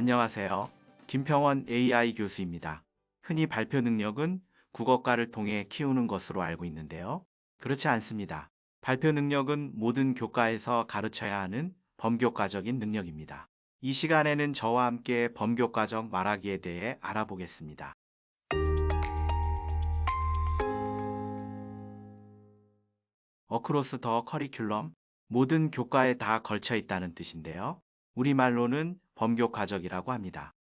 안녕하세요. 김평원 AI 교수입니다. 흔히 발표 능력은 국어과를 통해 키우는 것으로 알고 있는데요. 그렇지 않습니다. 발표 능력은 모든 교과에서 가르쳐야 하는 범교과적인 능력입니다. 이 시간에는 저와 함께 범교과적 말하기에 대해 알아보겠습니다. 어크로스 더 커리큘럼, 모든 교과에 다 걸쳐 있다는 뜻인데요. 우리말로는 범교과적이라고 합니다.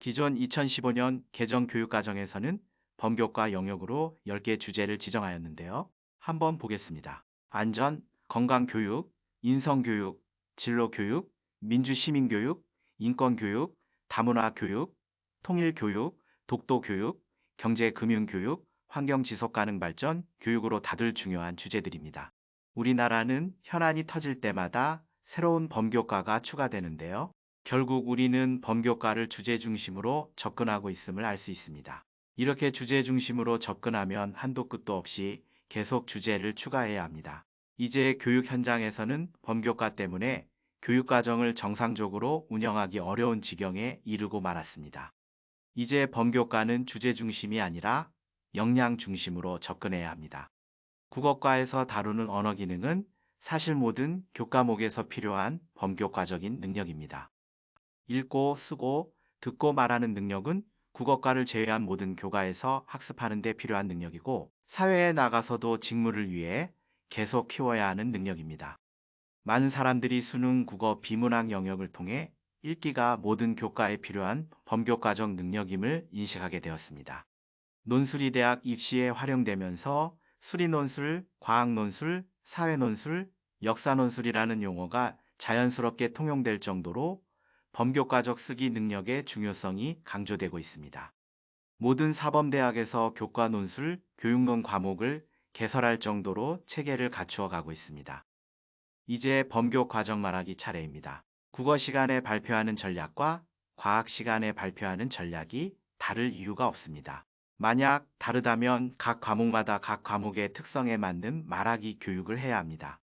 기존 2015년 개정 교육 과정에서는 범교과 영역으로 10개 주제를 지정하였는데요. 한번 보겠습니다. 안전, 건강교육, 인성교육, 진로교육, 민주시민교육, 인권교육, 다문화교육, 통일교육, 독도교육, 경제금융교육, 환경지속가능발전, 교육으로 다들 중요한 주제들입니다. 우리나라는 현안이 터질 때마다 새로운 범교과가 추가되는데요. 결국 우리는 범교과를 주제 중심으로 접근하고 있음을 알 수 있습니다. 이렇게 주제 중심으로 접근하면 한도 끝도 없이 계속 주제를 추가해야 합니다. 이제 교육 현장에서는 범교과 때문에 교육과정을 정상적으로 운영하기 어려운 지경에 이르고 말았습니다. 이제 범교과는 주제 중심이 아니라 역량 중심으로 접근해야 합니다. 국어과에서 다루는 언어 기능은 사실 모든 교과목에서 필요한 범교과적인 능력입니다. 읽고, 쓰고, 듣고 말하는 능력은 국어과를 제외한 모든 교과에서 학습하는 데 필요한 능력이고 사회에 나가서도 직무를 위해 계속 키워야 하는 능력입니다. 많은 사람들이 수능, 국어, 비문학 영역을 통해 읽기가 모든 교과에 필요한 범교과적 능력임을 인식하게 되었습니다. 논술이 대학 입시에 활용되면서 수리논술, 과학논술, 사회논술, 역사논술이라는 용어가 자연스럽게 통용될 정도로 범교과적 쓰기 능력의 중요성이 강조되고 있습니다. 모든 사범대학에서 교과 논술, 교육론 과목을 개설할 정도로 체계를 갖추어 가고 있습니다. 이제 범교 과정 말하기 차례입니다. 국어 시간에 발표하는 전략과 과학 시간에 발표하는 전략이 다를 이유가 없습니다. 만약 다르다면 각 과목마다 각 과목의 특성에 맞는 말하기 교육을 해야 합니다.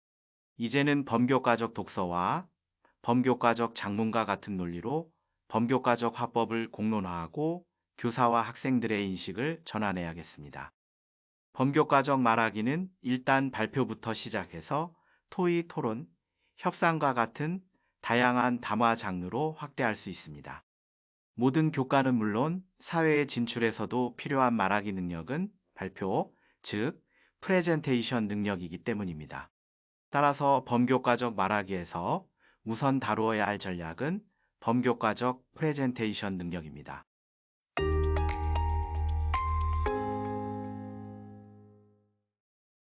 이제는 범교과적 독서와 범교과적 작문과 같은 논리로 범교과적 화법을 공론화하고 교사와 학생들의 인식을 전환해야겠습니다. 범교과적 말하기는 일단 발표부터 시작해서 토의, 토론, 협상과 같은 다양한 담화 장르로 확대할 수 있습니다. 모든 교과는 물론 사회에 진출해서도 필요한 말하기 능력은 발표, 즉 프레젠테이션 능력이기 때문입니다. 따라서 범교과적 말하기에서 우선 다루어야 할 전략은 범교과적 프레젠테이션 능력입니다.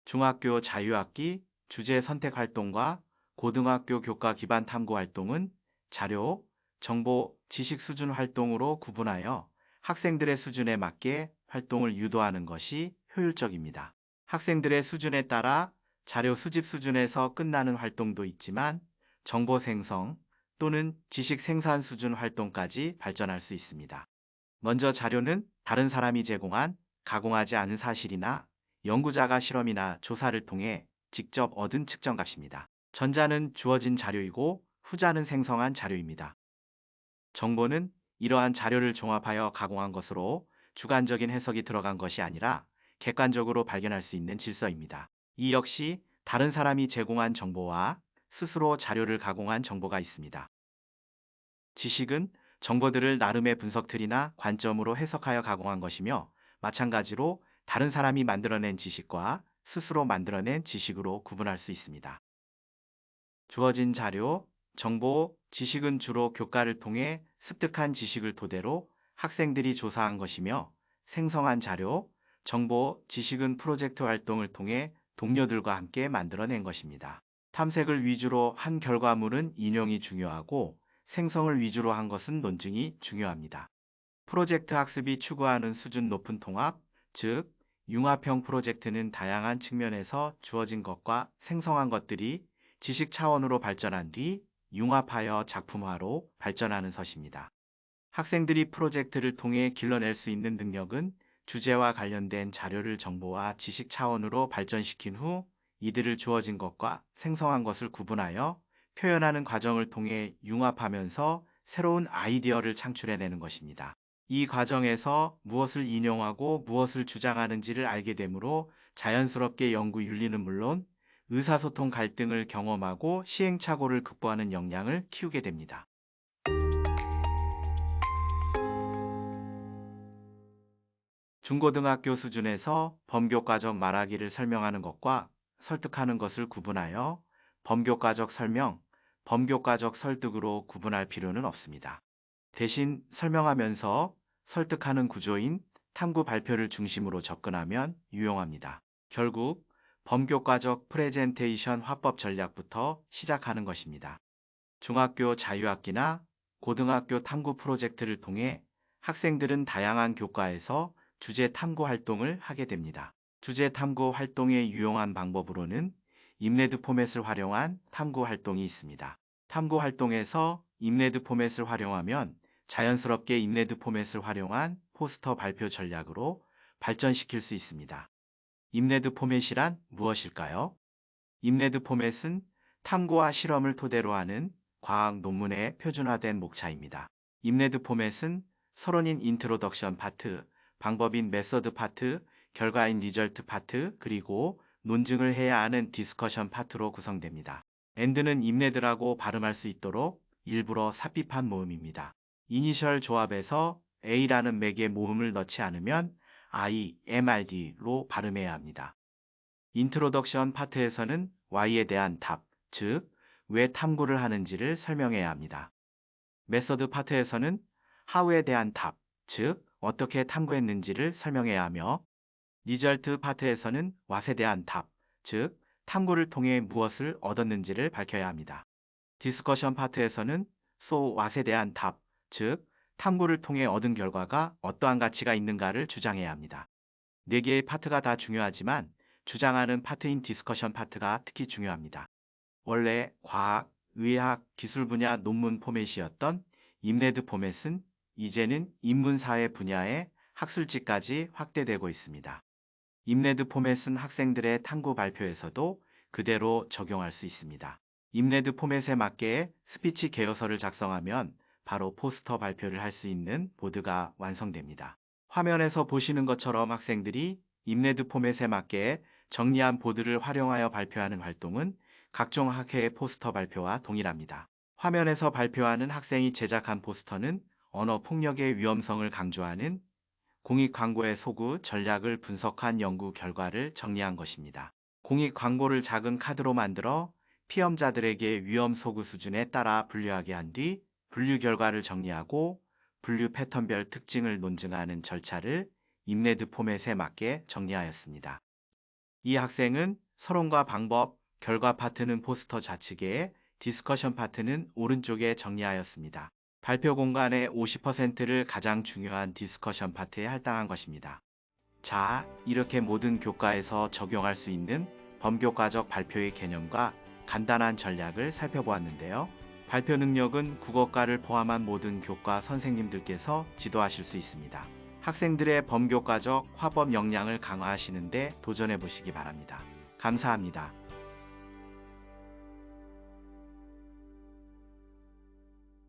중학교 자유학기 주제 선택 활동과 고등학교 교과 기반 탐구 활동은 자료, 정보, 지식 수준 활동으로 구분하여 학생들의 수준에 맞게 활동을 유도하는 것이 효율적입니다. 학생들의 수준에 따라 자료 수집 수준에서 끝나는 활동도 있지만 정보 생성 또는 지식 생산 수준 활동까지 발전할 수 있습니다. 먼저 자료는 다른 사람이 제공한 가공하지 않은 사실이나 연구자가 실험이나 조사를 통해 직접 얻은 측정값입니다. 전자는 주어진 자료이고 후자는 생성한 자료입니다. 정보는 이러한 자료를 종합하여 가공한 것으로 주관적인 해석이 들어간 것이 아니라 객관적으로 발견할 수 있는 질서입니다. 이 역시 다른 사람이 제공한 정보와 스스로 자료를 가공한 정보가 있습니다. 지식은 정보들을 나름의 분석 틀이나 관점으로 해석하여 가공한 것이며 마찬가지로 다른 사람이 만들어낸 지식과 스스로 만들어낸 지식으로 구분할 수 있습니다. 주어진 자료, 정보, 지식은 주로 교과를 통해 습득한 지식을 토대로 학생들이 조사한 것이며 생성한 자료, 정보, 지식은 프로젝트 활동을 통해 동료들과 함께 만들어낸 것입니다. 탐색을 위주로 한 결과물은 인용이 중요하고 생성을 위주로 한 것은 논증이 중요합니다. 프로젝트 학습이 추구하는 수준 높은 통합, 즉 융합형 프로젝트는 다양한 측면에서 주어진 것과 생성한 것들이 지식 차원으로 발전한 뒤 융합하여 작품화로 발전하는 것입니다. 학생들이 프로젝트를 통해 길러낼 수 있는 능력은 주제와 관련된 자료를 정보와 지식 차원으로 발전시킨 후 이들을 주어진 것과 생성한 것을 구분하여 표현하는 과정을 통해 융합하면서 새로운 아이디어를 창출해내는 것입니다. 이 과정에서 무엇을 인용하고 무엇을 주장하는지를 알게 되므로 자연스럽게 연구 윤리는 물론 의사소통 갈등을 경험하고 시행착오를 극복하는 역량을 키우게 됩니다. 중고등학교 수준에서 범교과적 말하기를 설명하는 것과 설득하는 것을 구분하여 범교과적 설명, 범교과적 설득으로 구분할 필요는 없습니다. 대신 설명하면서 설득하는 구조인 탐구 발표를 중심으로 접근하면 유용합니다. 결국 범교과적 프레젠테이션 화법 전략부터 시작하는 것입니다. 중학교 자유학기나 고등학교 탐구 프로젝트를 통해 학생들은 다양한 교과에서 주제 탐구 활동을 하게 됩니다. 주제 탐구 활동의 유용한 방법으로는 임레드 포맷을 활용한 탐구 활동이 있습니다. 탐구 활동에서 임레드 포맷을 활용하면 자연스럽게 임레드 포맷을 활용한 포스터 발표 전략으로 발전시킬 수 있습니다. 임레드 포맷이란 무엇일까요? 임레드 포맷은 탐구와 실험을 토대로 하는 과학 논문의 표준화된 목차입니다. 임레드 포맷은 서론인 인트로덕션 파트, 방법인 메서드 파트, 결과인 리절트 파트, 그리고 논증을 해야 하는 디스커션 파트로 구성됩니다. 엔드는 임레드라고 발음할 수 있도록 일부러 삽입한 모음입니다. 이니셜 조합에서 A라는 맥의 모음을 넣지 않으면 I, MRD로 발음해야 합니다. 인트로덕션 파트에서는 Y에 대한 답, 즉, 왜 탐구를 하는지를 설명해야 합니다. 메서드 파트에서는 how에 대한 답, 즉, 어떻게 탐구했는지를 설명해야 하며, 리절트 파트에서는 what에 대한 답, 즉, 탐구를 통해 무엇을 얻었는지를 밝혀야 합니다. 디스커션 파트에서는 so what에 대한 답, 즉, 탐구를 통해 얻은 결과가 어떠한 가치가 있는가를 주장해야 합니다. 네 개의 파트가 다 중요하지만 주장하는 파트인 디스커션 파트가 특히 중요합니다. 원래 과학, 의학, 기술 분야 논문 포맷이었던 임레드 포맷은 이제는 인문사회 분야의 학술지까지 확대되고 있습니다. 임레드 포맷은 학생들의 탐구 발표에서도 그대로 적용할 수 있습니다. 임레드 포맷에 맞게 스피치 개요서를 작성하면 바로 포스터 발표를 할 수 있는 보드가 완성됩니다. 화면에서 보시는 것처럼 학생들이 임레드 포맷에 맞게 정리한 보드를 활용하여 발표하는 활동은 각종 학회의 포스터 발표와 동일합니다. 화면에서 발표하는 학생이 제작한 포스터는 언어 폭력의 위험성을 강조하는 공익 광고의 소구 전략을 분석한 연구 결과를 정리한 것입니다. 공익 광고를 작은 카드로 만들어 피험자들에게 위험 소구 수준에 따라 분류하게 한 뒤 분류 결과를 정리하고 분류 패턴별 특징을 논증하는 절차를 임레드 포맷에 맞게 정리하였습니다. 이 학생은 서론과 방법, 결과 파트는 포스터 좌측에, 디스커션 파트는 오른쪽에 정리하였습니다. 발표 공간의 50%를 가장 중요한 디스커션 파트에 할당한 것입니다. 자, 이렇게 모든 교과에서 적용할 수 있는 범교과적 발표의 개념과 간단한 전략을 살펴보았는데요. 발표 능력은 국어과를 포함한 모든 교과 선생님들께서 지도하실 수 있습니다. 학생들의 범교과적 화법 역량을 강화하시는데 도전해 보시기 바랍니다. 감사합니다.